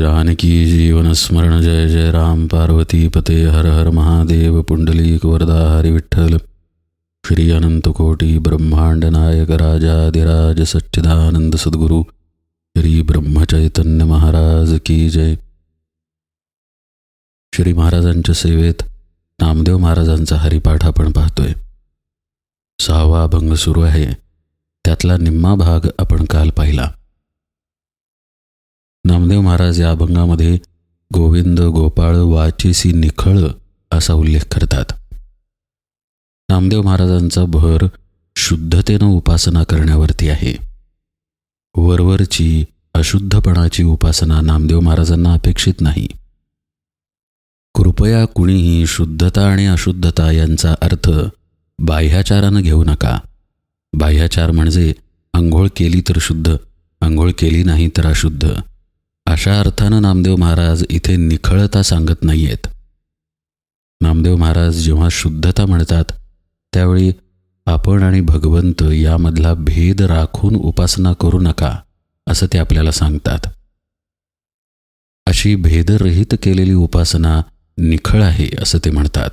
जानकी जीवन स्मरण जय जय राम। पार्वती पते हर हर महादेव। पुंडलीक वरदा हरिविठ्ठल श्री अनंतकोटी ब्रह्मांड नायक राजाधिराज सच्चिदानंद सद्गुरु। श्री ब्रह्मचैतन्य महाराज की जय। श्री महाराजांच्या सेवेत नामदेव महाराजांचा हरिपाठ आपण पाहतोय. सहावा अभंग सुरू आहे. त्यातला निम्मा भाग आपण काल पाहिला. नामदेव महाराज या अभंगामध्ये गोविंद गोपाळ वाचीसी निखळ असा उल्लेख करतात. नामदेव महाराजांचा भर शुद्धतेनं उपासना करण्यावरती आहे. वरवरची अशुद्धपणाची उपासना नामदेव महाराजांना अपेक्षित नाही. कृपया कुणीही शुद्धता आणि अशुद्धता यांचा अर्थ बाह्याचारानं घेऊ नका. बाह्याचार म्हणजे आंघोळ केली तर शुद्ध आंघोळ केली नाही तर अशुद्ध. अशा अर्थानं नामदेव महाराज इथे निखळता सांगत नाही आहेत नामदेव महाराज जेव्हा शुद्धता म्हणतात त्यावेळी आपण आणि भगवंत यामधला भेद राखून उपासना करू नका असं ते आपल्याला सांगतात. अशी भेदरहित केलेली उपासना निखळ आहे असं ते म्हणतात.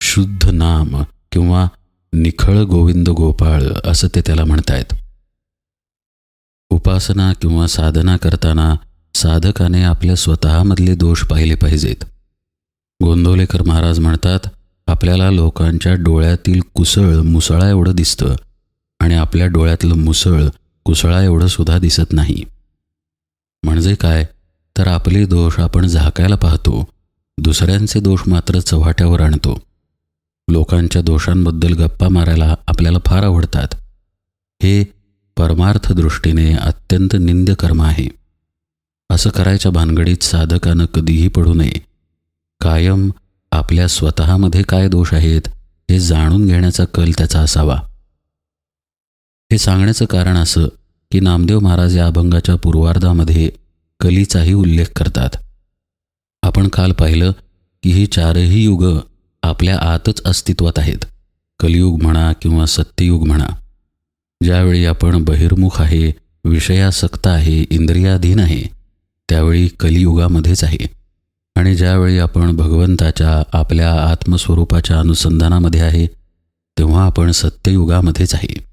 शुद्ध नाम किंवा निखळ गोविंद गोपाळ असं ते त्याला म्हणतायत. उपासना किंवा साधना करताना साधकाने आपल्या स्वतःमधले दोष पाहिले पाहिजेत. गोंदवलेकर महाराज म्हणतात आपल्याला लोकांच्या डोळ्यातील कुसळ मुसळा एवढं दिसतं आणि आपल्या डोळ्यातलं मुसळ कुसळा एवढं सुद्धा दिसत नाही. म्हणजे काय? तर आपले दोष आपण झाकायला पाहतो. दुसऱ्यांचे दोष मात्र चव्हाट्यावर आणतो. लोकांच्या दोषांबद्दल गप्पा मारायला आपल्याला फार आवडतात. हे परमार्थ दृष्टीने अत्यंत निंद्य कर्म आहे. असं करायच्या भानगडीत साधकानं कधीही पडू नये. कायम आपल्या स्वतःमध्ये काय दोष आहेत हे जाणून घेण्याचा कल त्याचा असावा. हे सांगण्याचं कारण असं की नामदेव महाराज या अभंगाच्या पूर्वार्धामध्ये कलीचाही उल्लेख करतात. आपण काल पाहिलं की ही चारही युग आपल्या आतच अस्तित्वात आहेत. कलियुग म्हणा किंवा सत्ययुग म्हणा. ज्यावेळी आपण बहिर्मुख आहे विषयासक्त आहे इंद्रियाधीन आहे त्यावेळी कलियुगामध्येच आहे. आणि ज्यावेळी आपण भगवंताच्या आपल्या आत्मस्वरूपाच्या अनुसंधानामध्ये आहे तेव्हा आपण सत्ययुगामध्येच आहे.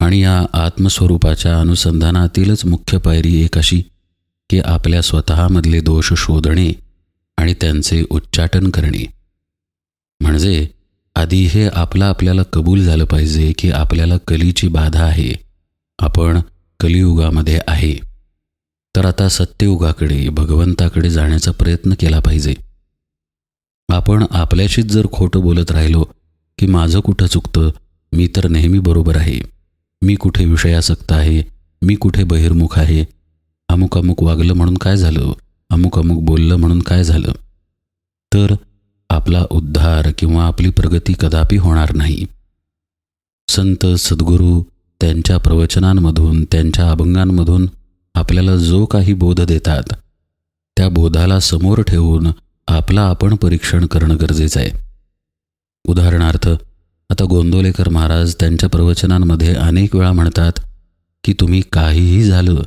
आणि या आत्मस्वरूपाच्या अनुसंधानातीलच मुख्य पायरी एक अशी की आपल्या स्वतःमधले दोष शोधणे आणि त्यांचे उच्चाटन करणे. म्हणजे आधी हे आपलं आपल्याला कबूल झालं पाहिजे की आपल्याला कलीची बाधा आहे. आपण कलियुगामध्ये आहे. तर आता सत्ययुगाकडे भगवंताकडे जाण्याचा प्रयत्न केला पाहिजे. आपण आपल्याशीच जर खोटं बोलत राहिलो की माझं कुठं चुकतं मी तर नेहमी बरोबर आहे. मी कुठे विषयासक्त आहे मी कुठे बहिर्मुख आहे अमुक अमुक वागलं म्हणून काय झालं अमुक अमुक बोललं म्हणून काय झालं. तर आपला उद्धार किंवा आपली प्रगती कदापि होणार नाही. संत सद्गुरू त्यांच्या प्रवचनांमधून त्यांच्या अभंगांमधून आपल्याला जो काही बोध देतात त्या बोधाला समोर ठेवून आपला आपण परीक्षण करणं गरजेचं आहे. उदाहरणार्थ आता गोंदोलेकर महाराज त्यांच्या प्रवचनांमध्ये अनेक वेळा म्हणतात की तुम्ही काहीही झालं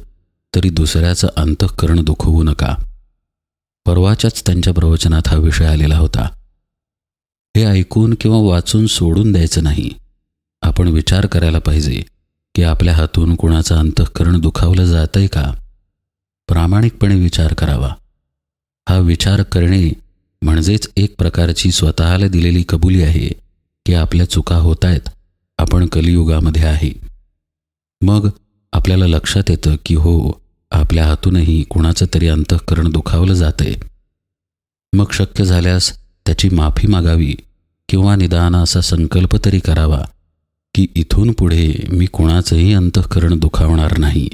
तरी दुसऱ्याचं अंतःकरण दुखवू नका. परवाच्याच त्यांच्या प्रवचनात हा विषय आलेला होता. हे ऐकून किंवा वाचून सोडून द्यायचं नाही. आपण विचार करायला पाहिजे. की आपल्या हातून कुणाचं अंतःकरण दुखावलं जातंय का? प्रामाणिकपणे विचार करावा. हा विचार करणे म्हणजेच एक प्रकारची स्वतःला दिलेली कबुली आहे की आपल्या चुका होत आहेत आपण कलियुगामध्ये आहे. मग आपल्याला लक्षात येतं की हो आपल्या हातूनही कुणाचं तरी अंतःकरण दुखावलं जातंय. मग शक्य झाल्यास त्याची माफी मागावी किंवा निदान असा संकल्प तरी करावा. की इथून पुढे मी कुणाचंही अंतःकरण दुखावणार नाही.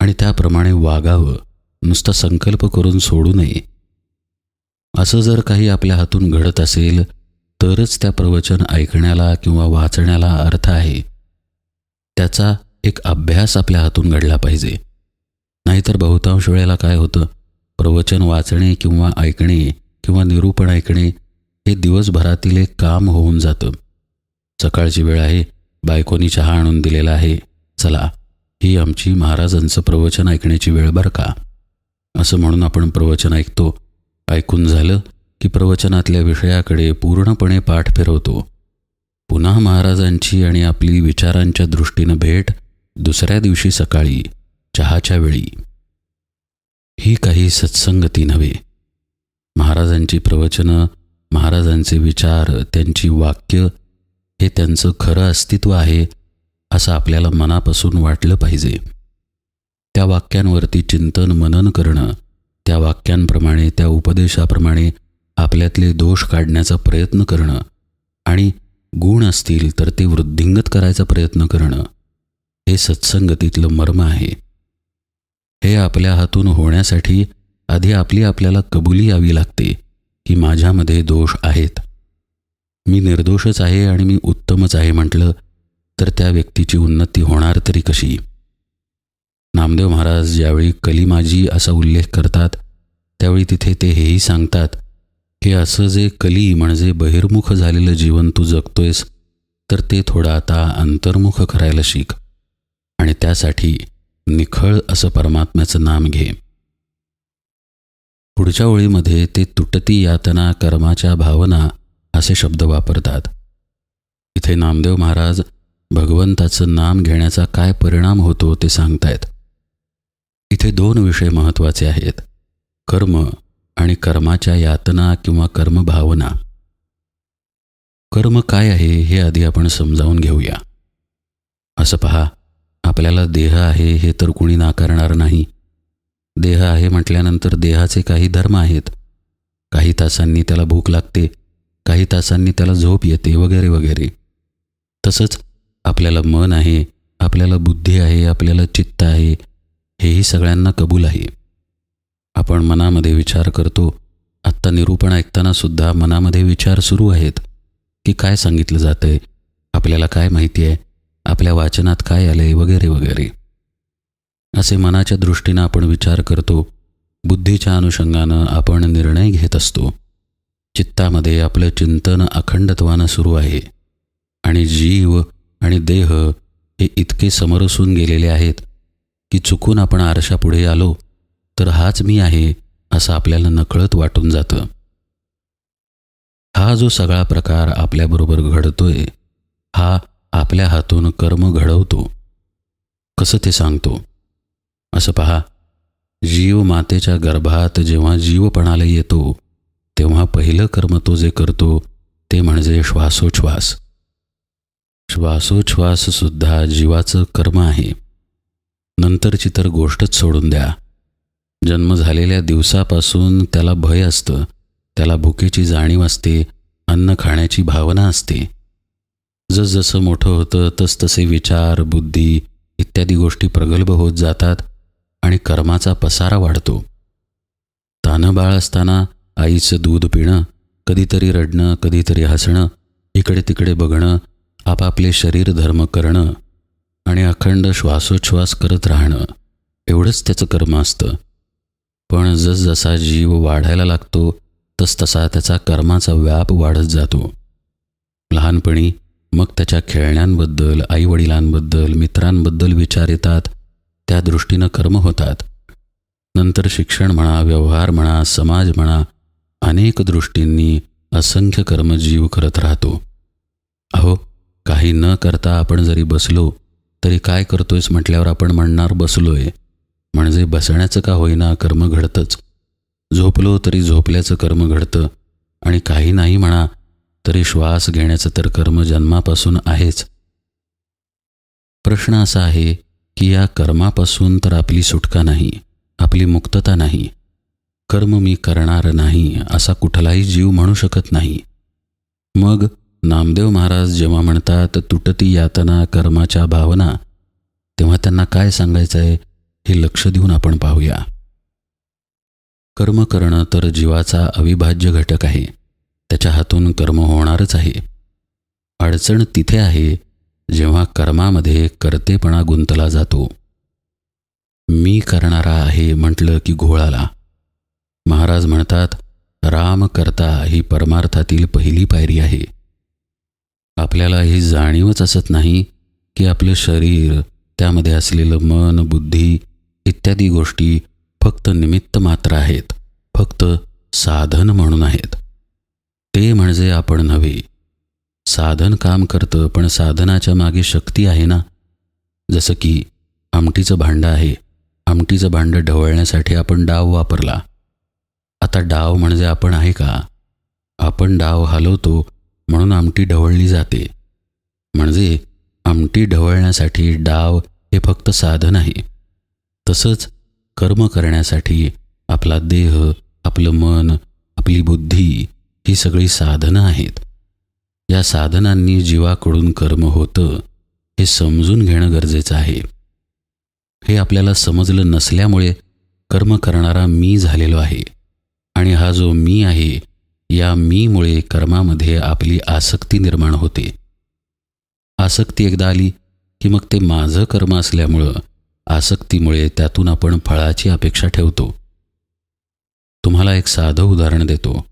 आणि त्याप्रमाणे वागावं नुसता संकल्प करून सोडू नये. असं जर काही आपल्या हातून घडत असेल तरच त्या प्रवचन ऐकण्याला किंवा वाचण्याला अर्थ आहे. त्याचा एक अभ्यास आपल्या हातून घडला पाहिजे. नाहीतर बहुतांश वेळेला काय होतं प्रवचन वाचणे किंवा ऐकणे किंवा निरूपण ऐकणे हे दिवसभरातील एक काम होऊन जातं. सकाळची वेळ आहे. बायकोनी चहा आणून दिलेला आहे. चला ही आमची महाराजांचं प्रवचन ऐकण्याची वेळ बरं का? असं म्हणून आपण प्रवचन ऐकतो. ऐकून झालं की प्रवचनातल्या विषयाकडे पूर्णपणे पाठ फिरवतो. पुन्हा महाराजांची आणि आपली विचारांच्या दृष्टीनं भेट दुसऱ्या दिवशी सकाळी चहाच्या वेळी. ही काही सत्संगती नव्हे. महाराजांची प्रवचनं महाराजांचे विचार त्यांची वाक्य हे त्यांचं खरं अस्तित्व आहे असं आपल्याला मनापासून वाटलं पाहिजे. त्या वाक्यांवरती चिंतन मनन करणं त्या वाक्यांप्रमाणे त्या उपदेशाप्रमाणे आपल्यातले दोष काढण्याचा प्रयत्न करणं आणि गुण असतील तर ते वृद्धिंगत करायचा प्रयत्न करणं हे सत्संगतीतलं मर्म आहे. हे आपल्या हातून होण्यासाठी आधी आपली आपल्याला कबुली यावी लागते की माझ्यामध्ये दोष आहेत. मी निर्दोषच आहे आणि मी उत्तमच आहे म्हटलं तर त्या व्यक्तीची उन्नती होणार तरी कशी? नामदेव महाराज ज्यावेळी कलीमाजी असा उल्लेख करतात त्यावेळी तिथे ते हेही सांगतात की असं जे कली म्हणजे बहिर्मुख झालेलं जीवन तू जगतोयस तर ते थोडं आता अंतर्मुख करायला शिक. आणि त्यासाठी निखळ असं परमात्म्याचं नाम घे. पुढच्या ओळीमध्ये ते तुटती यातना कर्माच्या भावना असे शब्द वापरतात. इथे नामदेव महाराज भगवंताचं नाम घेण्याचा काय परिणाम होतो ते सांगतायत. इथे दोन विषय महत्त्वाचे आहेत. कर्म आणि कर्माच्या यातना किंवा कर्मभावना. कर्म काय आहे हे आधी आपण समजावून घेऊया. असं पहा आपल्याला देह आहे हे तर कुणी नाकारणार नाही. देह आहे म्हटल्यानंतर देहाचे काही धर्म आहेत. काही तासांनी त्याला भूक लागते काही तासांनी त्याला झोप येते वगैरे वगैरे. तसंच आपल्याला मन आहे आपल्याला बुद्धी आहे आपल्याला चित्त आहे हेही सगळ्यांना कबूल आहे. आपण मनामध्ये विचार करतो आत्ता निरूपण ऐकताना सुद्धा मनामध्ये विचार सुरू आहेत की काय सांगितलं जातं आहे आपल्याला काय माहिती आहे आपल्या वाचनात काय आलं आहे वगैरे वगैरे. असे मनाच्या दृष्टीनं आपण विचार करतो बुद्धीच्या अनुषंगानं आपण निर्णय घेत असतो. चित्तामध्ये आपलं चिंतन अखंडत्वानं सुरू आहे. आणि जीव आणि देह हे इतके समरसून गेलेले आहेत की चुकून आपण आरशापुढे आलो तर हाच मी आहे असं आपल्याला नकळत वाटून जातं. हा जो सगळा प्रकार आपल्याबरोबर घडतोय हा आपल्या हातून कर्म घडवतो. कसं ते सांगतो? असं पहा जीव मातेच्या गर्भात जेव्हा जीवपणाला येतो तेव्हा पहिलं कर्म तो जे करतो ते म्हणजे श्वासोच्छ्वास. श्वासोच्छ्वाससुद्धा जीवाचं कर्म आहे. नंतरची तर गोष्टच सोडून द्या. जन्म झालेल्या दिवसापासून त्याला भय असतं त्याला भुकेची जाणीव असते अन्न खाण्याची भावना असते. जसजसं मोठं होतं तसतसे विचार बुद्धी इत्यादी गोष्टी प्रगल्भ होत जातात आणि कर्माचा पसारा वाढतो. तानं बाळ असताना आईचं दूध पिणं कधीतरी रडणं कधीतरी हसणं इकडे तिकडे बघणं आपापले शरीर धर्म करणं आणि अखंड श्वासोच्छ्वास करत राहणं एवढंच त्याचं कर्म असतं. पण जसजसा जीव वाढायला लागतो तसतसा त्याचा कर्माचा व्याप वाढत जातो. लहानपणी मग त्याच्या खेळण्यांबद्दल आईवडिलांबद्दल मित्रांबद्दल विचार येतात त्या दृष्टीनं कर्म होतात. नंतर शिक्षण म्हणा व्यवहार म्हणा समाज म्हणा अनेक दृष्टींनी असंख्य कर्म जीव करत राहतो. अहो काही न करता आपण जरी बसलो तरी काय करतोयस म्हटल्यावर आपण म्हणणार बसलोय. म्हणजे बसण्याचं का होईना कर्म घडतंच. झोपलो तरी झोपल्याचं कर्म घडतं. आणि काही नाही म्हणा तरी श्वास घेण्याचं तर कर्म जन्मापासून आहेच. प्रश्न असा आहे की या कर्मापासून तर आपली सुटका नाही आपली मुक्तता नाही. कर्म मी करणार नाही असा कुठलाही जीव म्हणू शकत नाही. मग नामदेव महाराज जेव्हा म्हणतात तुटती यातना कर्माच्या भावना तेव्हा त्यांना काय सांगायचं आहे हे लक्ष देऊन आपण पाहूया. कर्म करणं तर जीवाचा अविभाज्य घटक आहे. त्याच्या हातून कर्म होणारच आहे. अडचण तिथे आहे जेव्हा कर्मामध्ये कर्तेपणा गुंतला जातो. मी करणारा आहे म्हटलं की घोळाला. महाराज म्हणतात राम करता ही परमार्थातील पहिली पायरी आहे. आपल्याला ही जाणीवच असत नाही की आपलं शरीर त्यामध्ये असलेलं मन बुद्धी इत्यादी गोष्टी फक्त निमित्त मात्र आहेत फक्त साधन म्हणून आहेत. ते म्हणजे आपण नव्हे. साधन काम करतं पण साधनाच्या मागे शक्ती आहे ना? जसं की आमटीचं भांडं आहे. आमटीचं भांडं ढवळण्यासाठी आपण डाव वापरला. आता डाव म्हणजे आपण आहे का? आपण डाव हलवतो म्हणून आमटी ढवळली जाते. म्हणजे आमटी ढवळण्यासाठी डाव हे फक्त साधन आहे. तसंच कर्म करण्यासाठी आपला देह आपलं मन आपली बुद्धी ही सगळी साधनं आहेत. या साधनांनी जीवाकडून कर्म होतं हे समजून घेणं गरजेचं आहे. हे आपल्याला समजलं नसल्यामुळे कर्म करणारा मी झालेलो आहे. आणि हा जो मी आहे या मीमुळे कर्मामध्ये आपली आसक्ती निर्माण होते. आसक्ती एकदा आली की मग ते माझं कर्म असल्यामुळं आसक्तीमुळे त्यातून आपण फळाची अपेक्षा ठेवतो. तुम्हाला एक साधं उदाहरण देतो.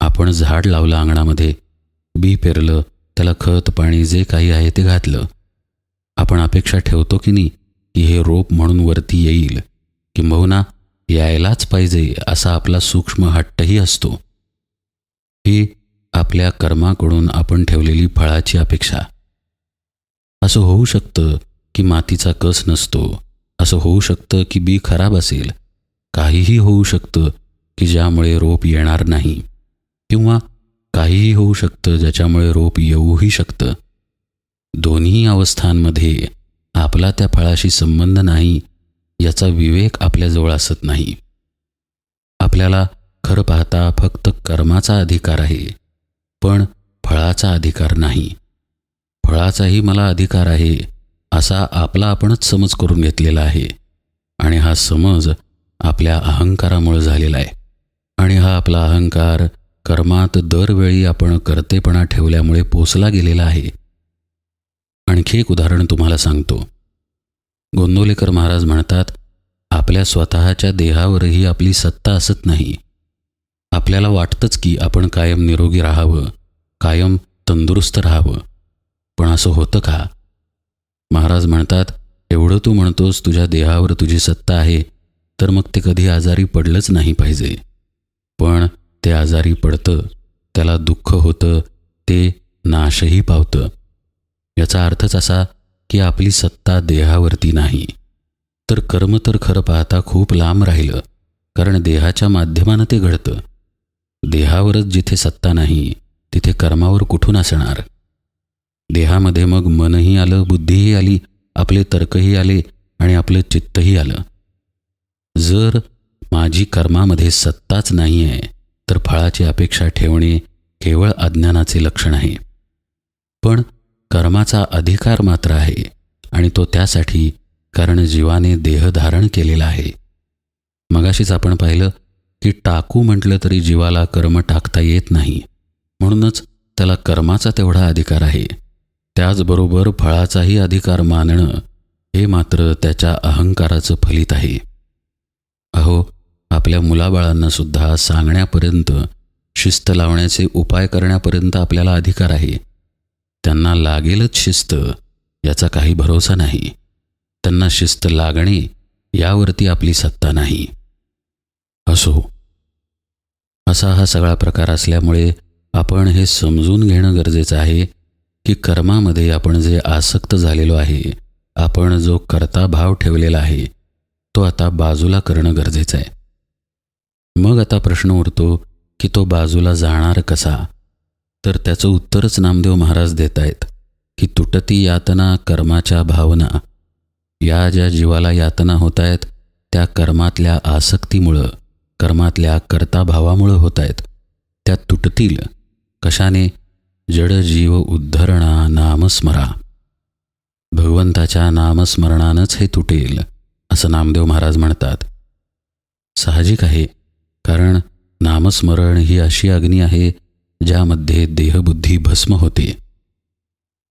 आपण झाड लावलं अंगणामध्ये बी पेरलं त्याला खत पाणी जे काही आहे ते घातलं. आपण अपेक्षा ठेवतो की नाही की हे रोप म्हणून वरती येईल किंबहुना यायलाच पाहिजे असा आपला सूक्ष्म हट्टही असतो. ही आपल्या कर्माकडून आपण ठेवलेली फळाची अपेक्षा. असं होऊ शकतं की मातीचा कस नसतो. असं होऊ शकतं की बी खराब असेल. काहीही होऊ शकतं की ज्यामुळे रोप येणार नाही. किंवा काहीही होऊ शकतं ज्याच्यामुळे रोप येऊही शकतं. दोन्ही अवस्थांमध्ये आपला त्या फळाशी संबंध नाही याचा विवेक आपल्याजवळ असत नाही. आपल्याला खरं पाहता फक्त कर्माचा अधिकार आहे पण फळाचा अधिकार नाही. फळाचाही मला अधिकार आहे असा आपला आपणच समज करून घेतलेला आहे आणि हा समज आपल्या अहंकारामुळे झालेला आहे. आणि हा आपला अहंकार कर्मात दरवेळी आपण कर्तेपणा ठेवल्यामुळे पोचला गेलेला आहे. आणखी एक उदाहरण तुम्हाला सांगतो. गोंदवलेकर महाराज म्हणतात आपल्या स्वतःच्या देहावरही आपली सत्ता असत नाही. आपल्याला वाटतंच की आपण कायम निरोगी राहावं कायम तंदुरुस्त राहावं. पण असं होतं का? महाराज म्हणतात एवढं तू म्हणतोस तुझ्या देहावर तुझी सत्ता आहे तर मग ते कधी आजारी पडलंच नाही पाहिजे. पण ते आजारी पडतं त्याला दुःख होतं ते नाशही पावतं. याचा अर्थच असा की आपली सत्ता देहावरती नाही. तर कर्म तर खरं पाहता खूप लांब राहिलं कारण देहाच्या माध्यमानं ते घडतं. देहावरच जिथे सत्ता नाही तिथे कर्मावर कुठून असणार? देहामध्ये मग मनही आलं बुद्धीही आली आपले तर्कही आले आणि आपलं चित्तही आलं. जर माझी कर्मामध्ये सत्ताच नाही आहे तर फळाची अपेक्षा ठेवणे केवळ अज्ञानाचे लक्षण आहे. पण कर्माचा अधिकार मात्र आहे आणि तो त्यासाठी कारण जीवाने देह धारण केलेला आहे. मगाशीच आपण पाहिलं की टाकू म्हटलं तरी जीवाला कर्म टाकता येत नाही. म्हणूनच त्याला कर्माचा तेवढा अधिकार आहे. त्याचबरोबर फळाचाही अधिकार मानणं हे मात्र त्याच्या अहंकाराचं फलित आहे. अहो आपल्या मुलाबाळांना सुद्धा सांगण्यापर्यंत शिस्त लावण्याचे उपाय करण्यापर्यंत आपल्याला अधिकार आहे. त्यांना लागेलच शिस्त याचा काही भरोसा नाही. त्यांना शिस्त लागणे यावरती आपली सत्ता नाही. असो. असा हा सगळा प्रकार असल्यामुळे आपण हे समजून घेणं गरजेचं आहे की कर्मामध्ये आपण जे आसक्त झालेलो आहे आपण जो करता भाव ठेवलेला आहे तो आता बाजूला करणं गरजेचं आहे. मग आता प्रश्न उरतो की तो बाजूला जाणार कसा? तर त्याचं उत्तरच नामदेव महाराज देत आहेत की तुटती यातना कर्माच्या भावना. या ज्या जीवाला यातना होत आहेत त्या कर्मातल्या आसक्तीमुळं कर्मातल्या कर्ताभावामुळं होत आहेत. त्या तुटतील. कशाने? जड जीव उद्धरणा नामस्मरा. भगवंताच्या नामस्मरणानंच हे तुटेल असं नामदेव महाराज म्हणतात. साहजिक आहे कारण नामस्मरण ही अशी अग्नी आहे ज्यामध्ये देहबुद्धी भस्म होते.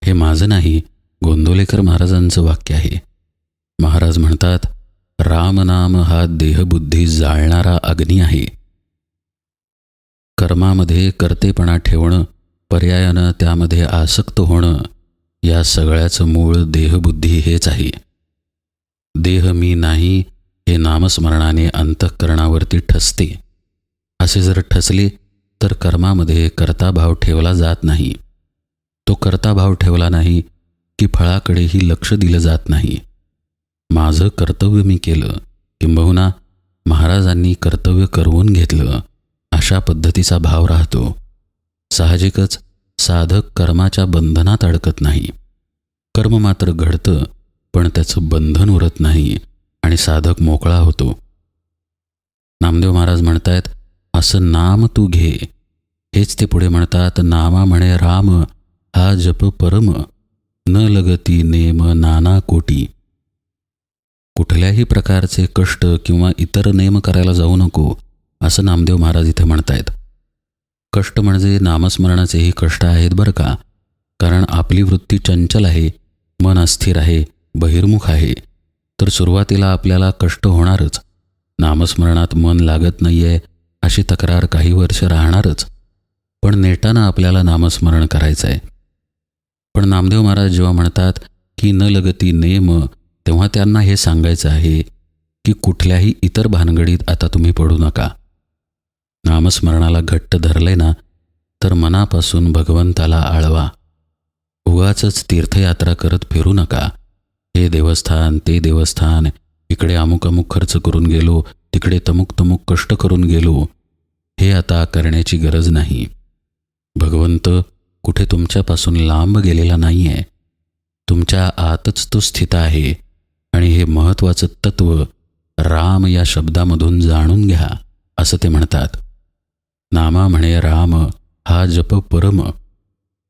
हे माझं नाही गोंदोलेकर महाराजांचं वाक्य आहे. महाराज म्हणतात रामनाम हा देहबुद्धी जाळणारा अग्नी आहे. कर्मामध्ये कर्तेपणा ठेवणं पर्यायानं त्यामध्ये आसक्त होणं या सगळ्याचं मूळ देहबुद्धी हेच आहे. देह मी नाही हे नामस्मरणाने अंतःकरणावरती ठसते. असे जर ठसले तर कर्मामध्ये कर्ताभाव ठेवला जात नाही. तो कर्ताभाव ठेवला नाही की फळाकडेही लक्ष दिलं जात नाही. माझं कर्तव्य मी केलं किंबहुना महाराजांनी कर्तव्य करवून घेतलं अशा पद्धतीचा भाव राहतो. साहजिकच साधक कर्माच्या बंधनात अडकत नाही. कर्म मात्र घडतं पण त्याचं बंधन उरत नाही आणि साधक मोकळा होतो. नामदेव महाराज म्हणतायत असं नाम तू घे. हेच ते पुढे म्हणतात नामा म्हणे राम हा जप परम. न लगती नेम नाना कोटी. कुठल्याही प्रकारचे कष्ट किंवा इतर नेम करायला जाऊ नको असं नामदेव महाराज इथे म्हणतायत. कष्ट म्हणजे नामस्मरणाचेही कष्ट आहेत बरं का? कारण आपली वृत्ती चंचल आहे मन अस्थिर आहे बहिर्मुख आहे. तर सुरुवातीला आपल्याला कष्ट होणारच. नामस्मरणात मन लागत नाही आहे अशी तक्रार काही वर्ष राहणारच. पण नेटाना आपल्याला नामस्मरण करायचं आहे पण नामदेव महाराज जेव्हा म्हणतात की न लगती नेम तेव्हा त्यांना हे सांगायचं आहे की कुठल्याही इतर भानगडीत आता तुम्ही पडू नका. नामस्मरणाला घट्ट धरले ना तर मनापासून भगवंताला आळवा. उगाच तीर्थयात्रा करत फिरू नका. हे देवस्थान ते देवस्थान इकडे अमुक अमुक खर्च करून गेलो तिकडे तमुक तमुक कष्ट करून गेलो हे आता करण्याची गरज नाही. भगवंत कुठे तुमच्यापासून लांब गेलेला नाही आहे तुमच्या आतच तो स्थित आहे आणि हे महत्त्वाचं तत्व राम या शब्दामधून जाणून घ्या असं ते म्हणतात. नामा म्हणे राम हा जप परम.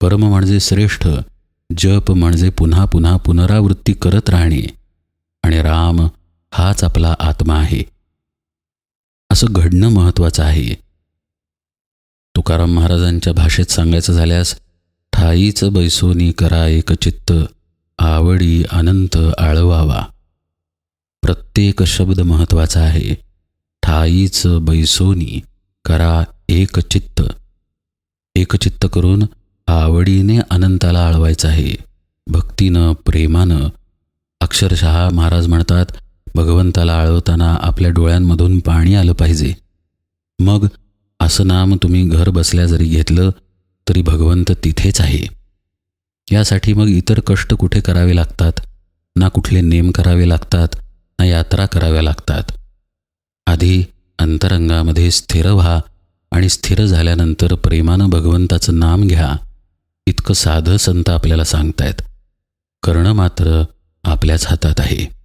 परम म्हणजे श्रेष्ठ जप म्हणजे पुन्हा पुन्हा पुनरावृत्ती करत राहणे. आणि राम हाच आपला आत्मा आहे. असं घडणं महत्त्वाचं आहे. तुकाराम महाराजांच्या भाषेत सांगायचं झाल्यास ठाईच बैसोनी करा एक चित्त आवडी अनंत आळवावा. प्रत्येक शब्द महत्त्वाचा आहे. ठाईच बैसोनी करा एक चित्त. एकचित्त करून आवडीने अनंताला आळवायचं आहे. भक्तीनं प्रेमानं. अक्षरशः महाराज म्हणतात भगवंताला आळवताना आपल्या डोळ्यांमधून पाणी आलं पाहिजे. मग असं नाम तुम्ही घर बसल्या जरी घेतलं तरी भगवंत तिथेच आहे. यासाठी मग इतर कष्ट कुठे करावे लागतात? ना कुठले नेम करावे लागतात ना यात्रा कराव्या लागतात. आधी अंतरंगामध्ये स्थिर व्हा आणि स्थिर झाल्यानंतर प्रेमानं भगवंताचं नाम घ्या. इतकं साधं संत आपल्याला सांगतायत. करणं मात्र आपल्याच हातात आहे.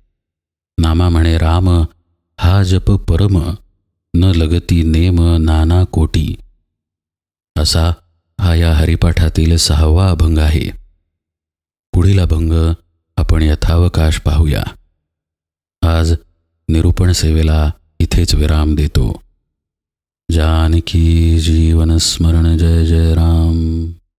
नामा म्हणे राम हा जप परम न लगती नेम नाना कोटी. असा हा या हरिपाठातील सहावा अभंग आहे. पुढील अभंग आपण यथावकाश पाहूया. आज निरूपण सेवेला इथेच विराम देतो. जानकी जीवन स्मरण जय जय राम.